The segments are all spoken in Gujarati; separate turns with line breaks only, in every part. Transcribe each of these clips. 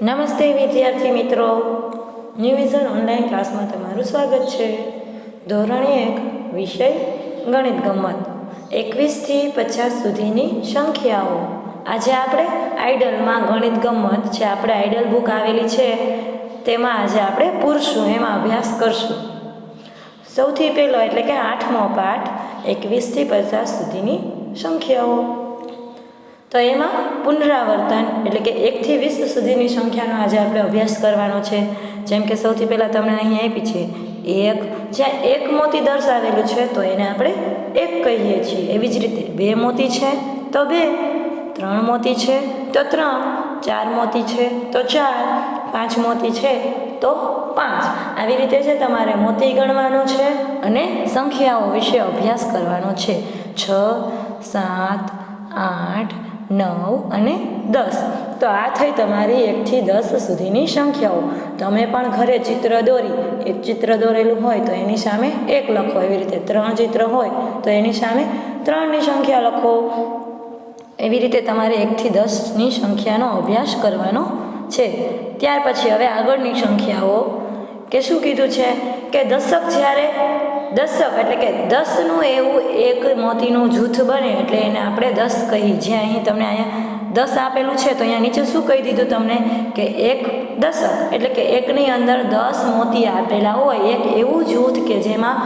નમસ્તે વિદ્યાર્થી મિત્રો. ન્યૂવિઝન ઓનલાઈન ક્લાસમાં તમારું સ્વાગત છે. ધોરણ એક, વિષય ગણિત ગમત. એકવીસથી પચાસ સુધીની સંખ્યાઓ. આજે આપણે આઈડલમાં ગણિત ગમત જે આપણે આઈડલ બુક આવેલી છે, તેમાં આજે આપણે પૂરશું, એમાં અભ્યાસ કરશું. સૌથી પહેલો એટલે કે આઠમો પાઠ એકવીસથી પચાસ સુધીની સંખ્યાઓ. તો એમાં પુનરાવર્તન એટલે કે એકથી વીસ સુધીની સંખ્યાનો આજે આપણે અભ્યાસ કરવાનો છે. જેમ કે સૌથી પહેલાં તમને અહીં આપી છે એક. જ્યાં એક મોતી દર્શાવેલું છે તો એને આપણે એક કહીએ છીએ. એવી જ રીતે બે મોતી છે તો બે. ત્રણ મોતી છે તો ત્રણ. ચાર મોતી છે તો ચાર. પાંચ મોતી છે તો પાંચ. આવી રીતે છે તમારે મોતી ગણવાનો છે અને સંખ્યાઓ વિશે અભ્યાસ કરવાનો છે. છ, સાત, આઠ નવ અને દસ. તો આ થઈ તમારી એકથી દસ સુધીની સંખ્યાઓ. તમે પણ ઘરે ચિત્ર દોરી. એક ચિત્ર દોરેલું હોય તો એની સામે એક લખો. એવી રીતે ત્રણ ચિત્ર હોય તો એની સામે ત્રણની સંખ્યા લખો. એવી રીતે તમારે એકથી દસની સંખ્યાનો અભ્યાસ કરવાનો છે. ત્યાર પછી હવે આગળની સંખ્યાઓ. કે શું કીધું છે? કે દશક જ્યારે દશક એટલે કે દસનું એવું એક મોતીનું જૂથ બને, એટલે એને આપણે દસ કહીએ. જ્યાં અહીં તમને અહીંયા દસ આપેલું છે, તો અહીંયા નીચે શું કહી દીધું તમને? કે એક દશક એટલે કે એકની અંદર દસ મોતી આપેલા હોય, એક એવું જૂથ કે જેમાં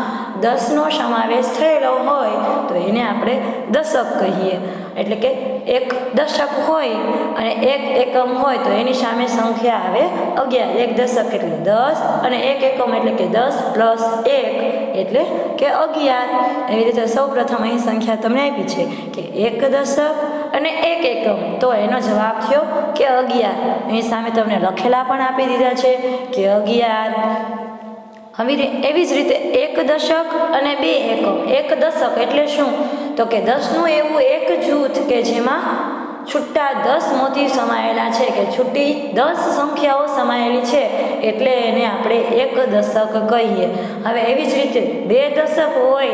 દસનો સમાવેશ થયેલો હોય, તો એને આપણે દશક કહીએ. એટલે કે એક દશક હોય અને એક એકમ હોય, તો એની સામે સંખ્યા આવે અગિયાર. એક દશક એટલે દસ અને એક એકમ એટલે કે દસ પ્લસ એક. એટલે કે અગિયાર. એવી રીતે સૌ પ્રથમ અહીં સંખ્યા તમને આપી છે કે એક દશક અને એક એકમ. તો એનો જવાબ થયો કે અગિયાર. અહીં સામે તમને લખેલા પણ આપી દીધા છે કે અગિયાર. હવે એવી જ રીતે એક દશક અને બે એકમ. એક દશક એટલે શું? તો કે દસનું એવું એક જૂથ કે જેમાં છૂટા દસ મોતી સમાયેલા છે કે છૂટી દસ સંખ્યાઓ સમાયેલી છે એટલે એને આપણે એક દશક કહીએ. હવે એવી જ રીતે બે દશક હોય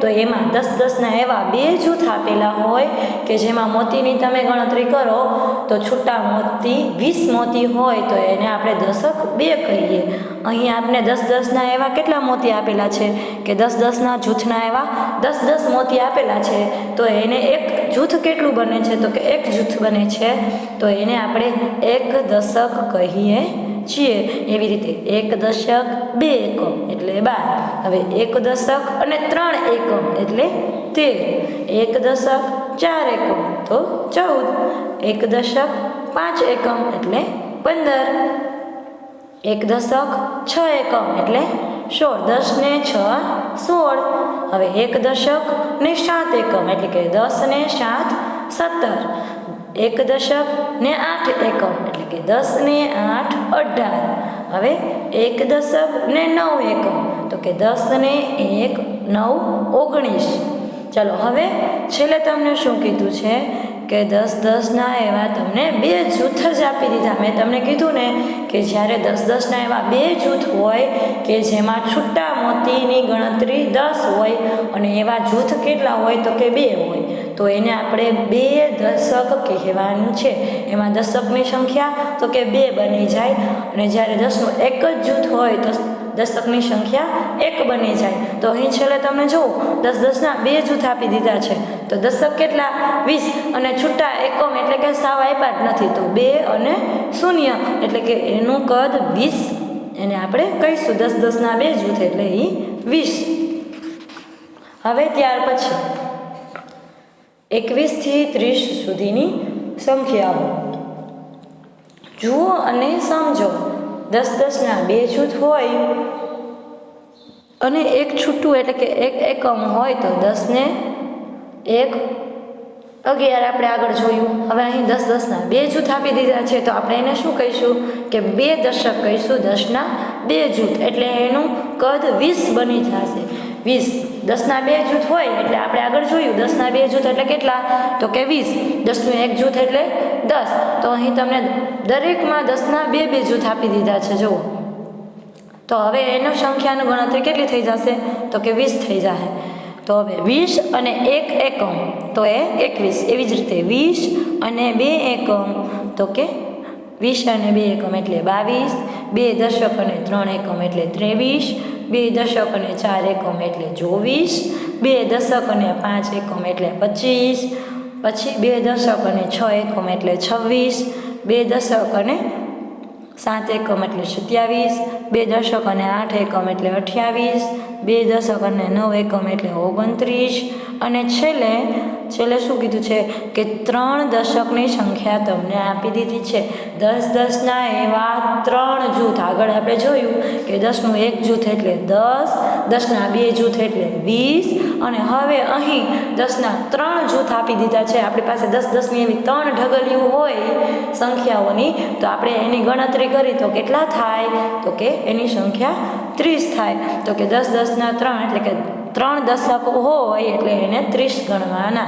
તો એમાં દસ દસના એવા બે જૂથ આપેલા હોય કે જેમાં મોતીની તમે ગણતરી કરો તો છૂટા મોતી વીસ મોતી હોય તો એને આપણે દશક બે કહીએ. અહીં આપણે દસ દસના એવા કેટલા મોતી આપેલા છે? કે દસ દસના જૂથના એવા દસ દસ મોતી આપેલા છે, તો એને એક જૂથ કેટલું બને છે? તો કે એક જૂથ બને છે, તો એને આપણે એક દશક કહીએ છીએ. એવી રીતે એક દશક, બે એકમ એટલે બાર. હવે એક દશક અને ત્રણ એકમ એટલે તેર. એક દશક, ચાર એકમ, તો ચૌદ. એક દશક, પાંચ એકમ એટલે પંદર. એક દશક, છ એકમ એટલે સોળ. દસ ને છ સોળ. હવે એક દશક ને સાત એકમ, એટલે કે દસ ને સાત સત્તર. એક દશક ને આઠ એકમ, એટલે કે દસ ને આઠ અઢાર. હવે એક દશક ને નવ એકમ, તો કે દસ ને એક નવ ઓગણીસ. ચલો, હવે છેલ્લે તમને શું કીધું છે? કે દસ દસના એવા તમને બે જૂથ જ આપી દીધા. મેં તમને કીધું ને કે જ્યારે દસ દસના એવા બે જૂથ હોય કે જેમાં છૂટા મોતીની ગણતરી દસ હોય અને એવા જૂથ કેટલા હોય તો કે બે હોય, તો એને આપણે બે દશક કહેવાનું છે. એમાં દશકની સંખ્યા તો કે બે બની જાય અને જ્યારે દસનું એક જ જૂથ હોય તો દશકની સંખ્યા એક બની જાય. તો અહીં છેલ્લે તમે જુઓ દસ દસના બે જૂથ આપી દીધા છે. તો દશક કેટલા? વીસ. અને છૂટા એકમ એટલે કે સાવ આપ્યા જ નથી. તો બે અને શૂન્ય એટલે કે એનું કદ વીસ. એને આપણે કહીશું દસ દસના બે જૂથ એટલે એ વીસ. હવે ત્યાર પછી એકવીસથી ત્રીસ સુધીની સંખ્યાઓ. જુઓ અને સમજો. દસ દસના, બે જૂથ હોય. અને એક છૂટું એટલે કે એક એકમ હોય તો દસને એક અગિયાર આપણે આગળ જોયું. હવે અહીં દસ દસના, બે જૂથ આપી દીધા છે. તો આપણે એને શું કહીશું? કે બે દશક કહીશું, દસના બે જૂથ. એટલે એનું કદ વીસ બની જશે. વીસ. દસના બે જૂથ હોય એટલે આપણે આગળ જોયું. દસના બે જૂથ એટલે કેટલા? તો કે વીસ. દસનું એક જૂથ એટલે દસ. તો અહીં તમને દરેકમાં દસના બે બે જૂથ આપી દીધા છે. જુઓ. તો હવે એનો સંખ્યાનું ગણતરી કેટલી થઈ જશે? તો કે વીસ થઈ જશે તો હવે વીસ અને એક એકમ. તો એ એકવીસ. એવી જ રીતે વીસ અને બે એકમ. તો કે વીસ અને બે એકમ એટલે બાવીસ. બે દશક અને ત્રણ એકમ એટલે ત્રેવીસ. બે દશક અને ચાર એકમ એટલે ચોવીસ, બે દશક અને પાંચ એકમ એટલે પચીસ, પછી બે દશક અને છ એકમ એટલે છવ્વીસ, બે દશક અને સાત એકમ એટલે સત્યાવીસ, બે દશક અને આઠ એકમ એટલે અઠ્યાવીસ બે દશક અને નવ એકમ એટલે ઓગણત્રીસ. અને છેલ્લે છેલ્લે શું કીધું છે કે ત્રણ દશકની સંખ્યા તમને આપી દીધી છે. દસ દસના એવા ત્રણ જૂથ. આગળ આપણે જોયું કે દસનું એક જૂથ એટલે દસ, દસના બે જૂથ એટલે વીસ અને હવે અહીં દસના ત્રણ જૂથ આપી દીધા છે. આપણી પાસે દસ દસની એવી ત્રણ ઢગલીઓ હોય સંખ્યાઓની, તો આપણે એની ગણતરી કરી, તો કેટલા થાય? તો કે એની સંખ્યા ત્રીસ થાય. તો કે દસ દસના ત્રણ, એટલે કે ત્રણ દશક હોય, એટલે એને ત્રીસ ગણવાના.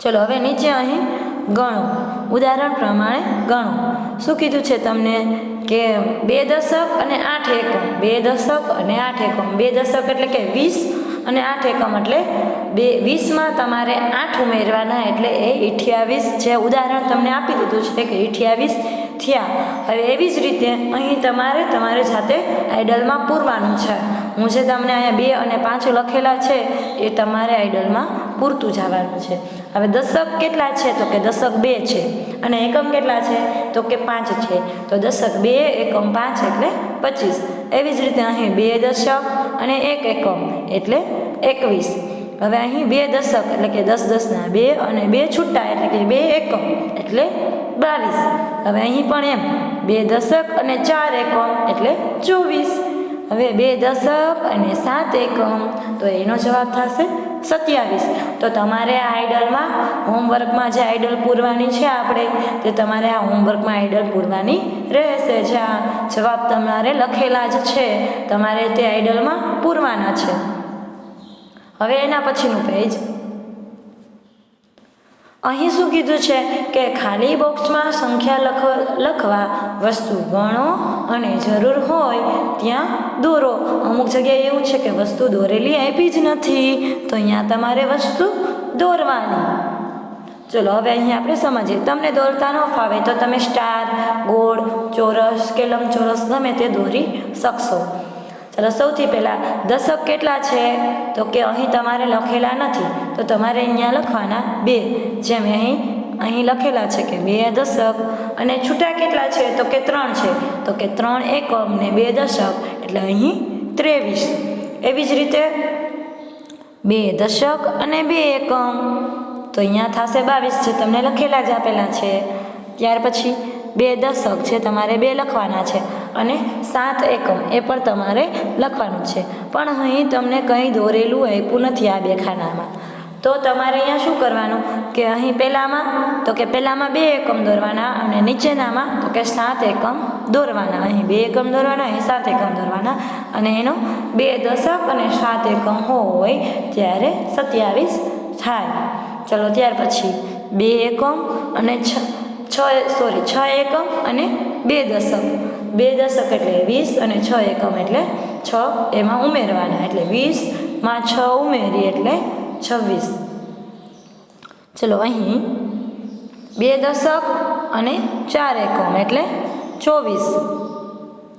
ચલો, હવે નીચે અહીં ગણો. ઉદાહરણ પ્રમાણે ગણો. શું કીધું છે તમને? કે બે દશક અને આઠ એકમ. બે દશક અને આઠ એકમ. બે દશક એટલે કે વીસ અને આઠ એકમ એટલે બે વીસમાં તમારે આઠ ઉમેરવાના એટલે એ અઠ્યાવીસ જે ઉદાહરણ તમને આપી દીધું છે કે અઠ્યાવીસ થયા. હવે એવી જ રીતે અહીં તમારે તમારે જાતે આઈડલમાં પૂરવાનું છે. હું જે તમને અહીંયા બે અને પાંચ લખેલા છે એ તમારે આઈડલમાં પૂરતું જવાનું છે. હવે દશક કેટલા છે? તો કે દશક બે છે. અને એકમ કેટલા છે? તો કે પાંચ છે. તો દશક બે એકમ પાંચ એટલે પચીસ. એવી જ રીતે અહીં બે દશક અને એક એકમ, એટલે એકવીસ. હવે અહીં બે દશક, એટલે કે દસ દસના બે અને બે છૂટા, એટલે કે બે એકમ, એટલે બાવીસ. હવે અહીં પણ એમ, બે દશક અને ચાર એકમ, એટલે ચોવીસ. હવે બે દશક અને સાત એકમ, તો એનો જવાબ થશે સત્યાવીસ. તો તમારે આ આઈડલમાં હોમવર્કમાં જે આઈડલ પૂરવાની છે આપણે, તે તમારે આ હોમવર્કમાં આઈડલ પૂરવાની રહેશે. જે આ જવાબ તમારે લખેલા જ છે, તમારે તે આઈડલમાં પૂરવાના છે. હવે એના પછીનું પેજ અહીં શું કીધું છે કે ખાલી બોક્સમાં સંખ્યા લખ, લખવા વસ્તુ ગણો અને જરૂર હોય ત્યાં દોરો. અમુક જગ્યાએ એવું છે કે વસ્તુ દોરેલી આપી જ નથી, તો અહીંયા તમારે વસ્તુ દોરવાની. ચલો, હવે અહીંયા આપણે સમજીએ. તમને દોરતા ન ફાવે તો તમે સ્ટાર, ગોળ, ચોરસ કે લંબચોરસ ગમે તે દોરી શકશો. ચાલો સૌથી પહેલાં દશક કેટલા છે? તો કે અહીં તમારે લખેલા નથી. તો તમારે અહીંયા લખવાના બે. જેમ અહીં અહીં લખેલા છે કે બે દશક અને છૂટા કેટલા છે? તો કે ત્રણ છે. તો કે ત્રણ એકમ ને બે દશક, એટલે અહીં ત્રેવીસ. એવી જ રીતે બે દશક અને બે એકમ. તો અહીંયા થશે બાવીસ છે તમને લખેલા જ આપેલા છે. ત્યાર પછી બે દશક છે, તમારે બે લખવાના છે. અને સાત એકમ, એ પણ તમારે લખવાનું છે. પણ અહીં તમને કંઈ દોરેલું આપ્યું નથી આ બે ખાનામાં તો તમારે અહીંયા શું કરવાનું? કે અહીં પહેલાંમાં, તો કે પહેલાંમાં બે એકમ દોરવાના અને નીચેનામાં, તો કે સાત એકમ દોરવાના. અહીં બે એકમ દોરવાના, અહીં સાત એકમ દોરવાના. અને એનો બે દશક અને સાત એકમ હોય ત્યારે સત્યાવીસ થાય. ચલો ત્યાર પછી, બે એકમ અને છ છ સોરી છ એકમ અને બે દશક. બે દશક એટલે વીસ અને છ એકમ એટલે છ એમાં ઉમેરવાના એટલે વીસમાં છ ઉમેરી એટલે છવ્વીસ. ચલો અહીં બે દશક અને ચાર એકમ એટલે ચોવીસ.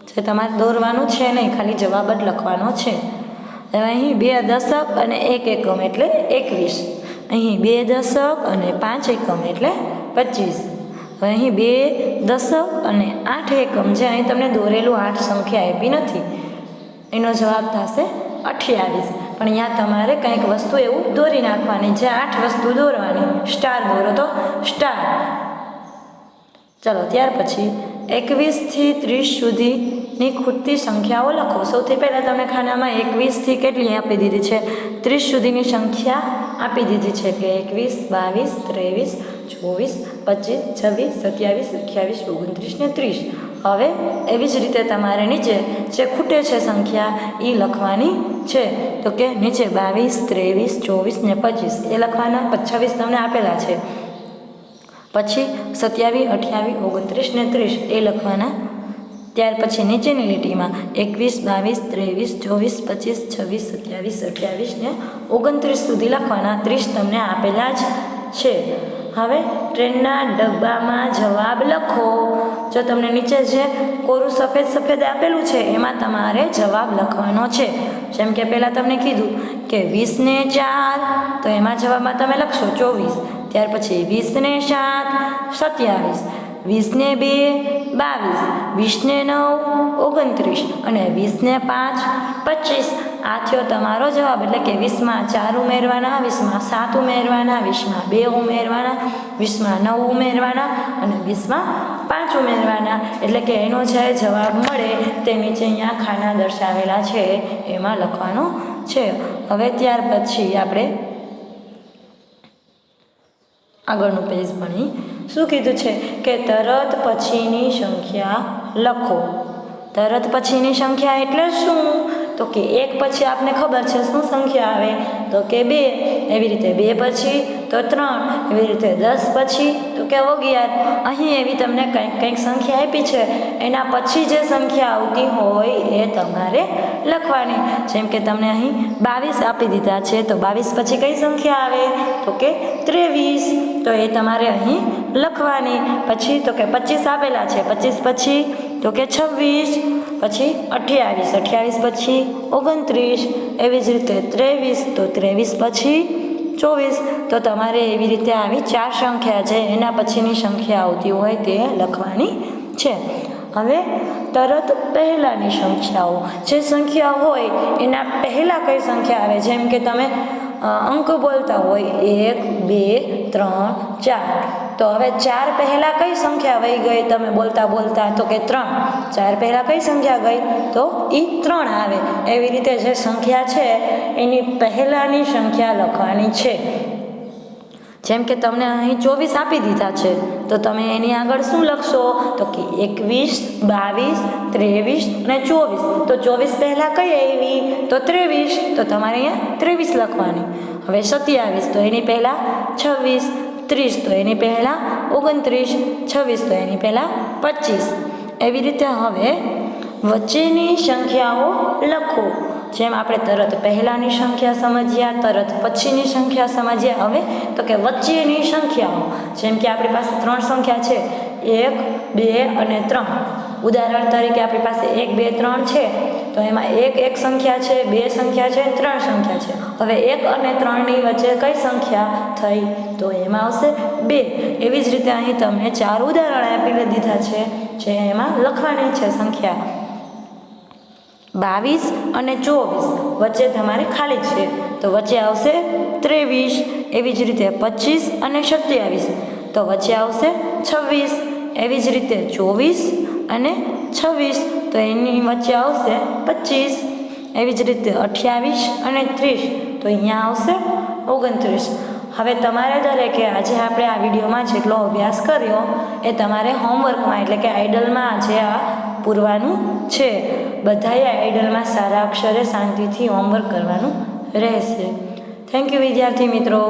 જે તમારે દોરવાનું છે નહીં, ખાલી જવાબ જ લખવાનો છે. હવે અહીં બે દશક અને એક એકમ એટલે એકવીસ. અહીં બે દશક અને પાંચ એકમ એટલે પચીસ. અહીં બે દશક અને આઠ એકમ જે અહીં તમને દોરેલું આઠ સંખ્યા આપી નથી. એનો જવાબ થશે અઠ્યાવીસ. પણ અહીંયા તમારે કંઈક વસ્તુ એવું દોરી નાખવાની, જે આઠ વસ્તુ દોરવાની. સ્ટાર દોરો તો સ્ટાર. ચલો, ત્યાર પછી એકવીસથી ત્રીસ સુધીની ખૂટતી સંખ્યાઓ લખો. સૌથી પહેલાં તમે ખાનામાં એકવીસથી કેટલી આપી દીધી છે? ત્રીસ સુધીની સંખ્યા આપી દીધી છે કે એકવીસ, બાવીસ, ત્રેવીસ ચોવીસ, પચીસ, છવ્વીસ, સત્યાવીસ, અઠ્યાવીસ, ઓગણત્રીસ ને ત્રીસ. હવે એવી જ રીતે તમારે નીચે જે ખૂટે છે સંખ્યા એ લખવાની છે. તો કે નીચે બાવીસ, ત્રેવીસ, ચોવીસ ને પચીસ. એ લખવાના છવ્વીસ તમને આપેલા છે. પછી સત્યાવીસ અઠ્યાવીસ ઓગણત્રીસ ને ત્રીસ એ લખવાના. ત્યાર પછી નીચેની લીટીમાં એકવીસ, બાવીસ, ત્રેવીસ, ચોવીસ, પચીસ, છવ્વીસ, સત્યાવીસ, અઠ્યાવીસ ને ઓગણત્રીસ સુધી લખવાના ત્રીસ તમને આપેલા જ છે. હવે ટ્રેનના ડબ્બામાં જવાબ લખો. જો તમને નીચે જે કોરું સફેદ સફેદ આપેલું છે, એમાં તમારે જવાબ લખવાનો છે. જેમ કે પહેલાં તમને કીધું કે વીસને ચાર, તો એમાં જવાબમાં તમે લખશો ચોવીસ. ત્યાર પછી વીસને સાત, સત્યાવીસ. વીસને બે બાવીસ, વીસને નવ, ઓગણત્રીસ અને વીસને પાંચ, પચીસ. આ થયો તમારો જવાબ. એટલે કે વીસમાં ચાર ઉમેરવાના, વીસમાં સાત ઉમેરવાના, વીસમાં બે ઉમેરવાના, વીસમાં નવ ઉમેરવાના અને વીસમાં પાંચ ઉમેરવાના. એટલે કે એનો જે જવાબ મળે તે નીચે અહીંયા ખાના દર્શાવેલા છે, એમાં લખવાનો છે. હવે ત્યાર પછી આપણે આગળનું પેજ ભણી શું કીધું છે કે તરત પછીની સંખ્યા લખો. તરત પછીની સંખ્યા એટલે શું? તો કે એક પછી આપને ખબર છે શું સંખ્યા આવે? તો કે બે. એવી રીતે બે પછી તો ત્રણ. એવી રીતે દસ પછી તો કે અગિયાર. અહીં એવી તમને કંઈક કંઈક સંખ્યા આપી છે. એના પછી જે સંખ્યા આવતી હોય એ તમારે લખવાની. જેમ કે તમને અહીં બાવીસ આપી દીધા છે, તો બાવીસ પછી કઈ સંખ્યા આવે? તો કે ત્રેવીસ. તો એ તમારે અહીં લખવાની, પછી તો કે પચીસ આપેલા છે, પચીસ પછી તો કે છવ્વીસ, પછી અઠ્યાવીસ અઠ્યાવીસ પછી ઓગણત્રીસ, એવી જ રીતે ત્રેવીસ, તો ત્રેવીસ પછી ચોવીસ, તો તમારે એવી રીતે આવી ચાર સંખ્યા છે, એના પછીની સંખ્યા આવતી હોય તે લખવાની છે. હવે તરત પહેલાંની સંખ્યાઓ. જે સંખ્યા હોય, એના પહેલાં કઈ સંખ્યા આવે? જેમ કે તમે અંક બોલતા હોય, એક, બે, ત્રણ, ચાર. તો હવે ચાર પહેલાં કઈ સંખ્યા વહી ગઈ? તમે બોલતા બોલતા તો કે ત્રણ. ચાર પહેલાં કઈ સંખ્યા ગઈ? તો એ ત્રણ આવે. એવી રીતે જે સંખ્યા છે, એની પહેલાંની સંખ્યા લખવાની છે. જેમ કે તમને અહીં ચોવીસ આપી દીધા છે. તો તમે એની આગળ શું લખશો? તો કે એકવીસ, બાવીસ, ત્રેવીસ અને ચોવીસ. તો ચોવીસ પહેલાં કઈ આવી? તો ત્રેવીસ. તો તમારે અહીંયા ત્રેવીસ લખવાની. હવે સત્યાવીસ. તો એની પહેલાં છવ્વીસ. ત્રીસ તો એની પહેલાં, ઓગણત્રીસ, છવ્વીસ તો એની પહેલાં, પચીસ. એવી રીતે હવે વચ્ચેની સંખ્યાઓ લખો. જેમ આપણે તરત પહેલાંની સંખ્યા સમજ્યા, તરત પછીની સંખ્યા સમજ્યા. હવે તો કે વચ્ચેની સંખ્યાઓ. જેમ કે આપણી પાસે ત્રણ સંખ્યા છે, એક, બે અને ત્રણ. ઉદાહરણ તરીકે આપણી પાસે એક, બે, ત્રણ છે. તો એમાં એક એક સંખ્યા છે, બે સંખ્યા છે ત્રણ સંખ્યા છે. હવે એક અને ત્રણની વચ્ચે કઈ સંખ્યા થઈ? તો એમાં આવશે બે. એવી જ રીતે અહીં તમને ચાર ઉદાહરણ આપીને દીધા છે, જે એમાં લખવાની છે સંખ્યા. બાવીસ અને ચોવીસ વચ્ચે તમારે ખાલી છે. તો વચ્ચે આવશે ત્રેવીસ. એવી જ રીતે પચીસ અને સત્યાવીસ. તો વચ્ચે આવશે છવ્વીસ. એવી જ રીતે ચોવીસ અને છવ્વીસ, તો એની વચ્ચે આવશે પચીસ. એવી જ રીતે અઠ્યાવીસ અને ત્રીસ, તો અહીંયા આવશે ઓગણત્રીસ. હવે તમારે દરેકે આજે આપણે આ વિડીયોમાં જેટલો અભ્યાસ કર્યો, એ તમારે હોમવર્કમાં, એટલે કે આઈડલમાં આજે આ પૂરવાનું છે. બધાએ આઈડલમાં સારા અક્ષરે શાંતિથી હોમવર્ક કરવાનું રહેશે. થેન્ક યુ વિદ્યાર્થી મિત્રો.